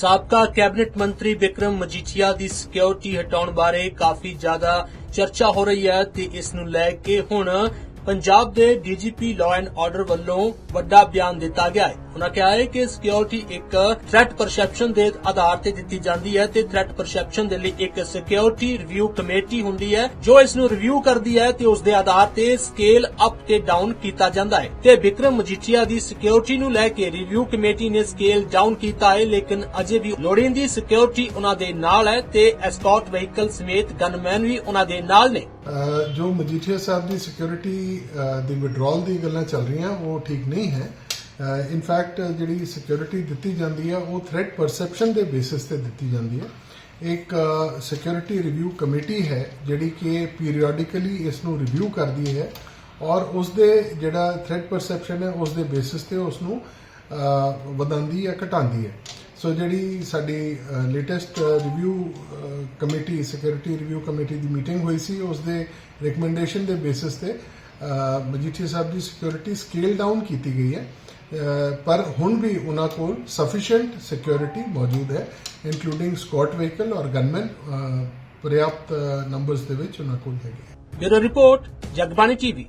ਸਾਬਕਾ ਕੈਬਨਿਟ ਮੰਤਰੀ ਵਿਕਰਮ ਮਜੀਠੀਆ ਦੀ ਸਿਕਿਉਰਿਟੀ ਹਟਾਉਣ ਬਾਰੇ ਕਾਫੀ ਜ਼ਿਆਦਾ ਚਰਚਾ ਹੋ ਰਹੀ ਹੈ ਤੇ ਇਸ ਨੂੰ ਲੈ ਕੇ ਹੁਣ ਪੰਜਾਬ ਦੇ ਡੀਜੀਪੀ ਲਾਅ ਐਂਡ ਆਰਡਰ ਵੱਲੋਂ ਵੱਡਾ ਬਿਆਨ ਦਿੱਤਾ ਗਿਆ ਹੈ। ਉਹਨਾਂ ਕਿਹਾ ਹੈ ਕਿ ਸਿਕਿਉਰਿਟੀ ਇੱਕ ਥ੍ਰੈਟ ਪਰਸੈਪਸ਼ਨ ਦੇ ਆਧਾਰ ਤੇ ਦਿੱਤੀ ਜਾਂਦੀ ਹੈ ਤੇ ਥ੍ਰੈਟ ਪਰਸੈਪਸ਼ਨ ਦੇ ਲਈ ਇੱਕ ਸਿਕਿਉਰਿਟੀ ਰਿਵਿਊ ਕਮੇਟੀ ਹੁੰਦੀ ਹੈ। ਜੋ ਇਸ ਨੂੰ ਰਿਵਿਊ ਕਰਦੀ ਹੈ ਤੇ ਉਸ ਦੇ ਆਧਾਰ ਤੇ ਸਕੇਲ ਅਪ ਤੇ ਡਾਊਨ ਕੀਤਾ ਜਾਂਦਾ ਹੈ। ਤੇ ਵਿਕਰਮ ਮਜੀਠੀਆ ਦੀ ਸਿਕਿਉਰਿਟੀ ਨੂੰ ਲੈ ਕੇ ਰਿਵਿਊ ਕਮੇਟੀ ਨੇ ਸਕੇਲ ਡਾਊਨ ਕੀਤਾ ਹੈ, ਲੇਕਿਨ ਅਜੇ ਵੀ ਲੋੜੀਂਦੀ ਸਿਕਿਉਰਿਟੀ ਉਹਨਾਂ ਦੇ ਨਾਲ ਹੈ ਤੇ ਐਸਕॉर्ट ਵਹੀਕਲ ਸਮੇਤ ਗਨਮੈਨ ਵੀ ਉਹਨਾਂ ਦੇ ਨਾਲ ਨੇ। ਜੋ ਮਜੀਠੀਆ ਸਾਹਿਬ ਦੀ ਸਿਕਿਉਰਿਟੀ ਦੀ ਵਿਡਰਾਲ ਦੀ ਗੱਲਾਂ ਚੱਲ ਰਹੀਆਂ, ਉਹ ਠੀਕ ਨਹੀਂ ਹੈ। ਇਨ ਫੈਕਟ ਜਿਹੜੀ ਸਿਕਿਉਰਿਟੀ ਦਿੱਤੀ ਜਾਂਦੀ ਹੈ, ਉਹ ਥ੍ਰੈਟ ਪਰਸੈਪਸ਼ਨ ਦੇ ਬੇਸਿਸ ਤੇ ਦਿੱਤੀ ਜਾਂਦੀ ਹੈ। ਇੱਕ ਸਿਕਿਉਰਿਟੀ ਰਿਵਿਊ ਕਮੇਟੀ ਹੈ, ਜਿਹੜੀ ਕਿ ਪੀਰੀਓਡਿਕਲੀ ਇਸ ਨੂੰ ਰਿਵਿਊ ਕਰਦੀ ਹੈ ਔਰ ਉਸ ਦੇ ਜਿਹੜਾ ਥ੍ਰੈਟ ਪਰਸੈਪਸ਼ਨ ਹੈ ਉਸ ਦੇ ਬੇਸਿਸ ਤੇ ਉਸ ਨੂੰ ਵਧਾਉਂਦੀ ਹੈ, ਘਟਾਉਂਦੀ ਹੈ। ਸੋ ਜਿਹੜੀ ਸਾਡੀ latest review committee security review committee ਦੀ ਮੀਟਿੰਗ ਹੋਈ ਸੀ ਉਸ ਦੇ ਰეკਮੈਂਡੇਸ਼ਨ ਦੇ ਬੇਸਿਸ ਤੇ ਅਹ, ਮਜੀਠੀਆ ਸਾਹਿਬ ਦੀ ਸਿਕਿਉਰਿਟੀ ਸਕੇਲ ਡਾਊਨ ਕੀਤੀ ਗਈ ਹੈ। ਪਰ ਹੁਣ ਵੀ ਉਹਨਾਂ ਕੋਲ ਸਫੀਸ਼ੀਐਂਟ ਸਿਕਿਉਰਿਟੀ ਮੌਜੂਦ ਹੈ ਇਨਕਲੂਡਿੰਗ ਸਕਾਟ ਵਹੀਕਲ ਔਰ ਗਨਮੈਨ ਪਰਯਾਪਤ ਨੰਬਰਸ ਦੇ ਵਿੱਚ ਉਹਨਾਂ ਕੋਲ ਹੈਗੇ। Bureau report Jagbani TV.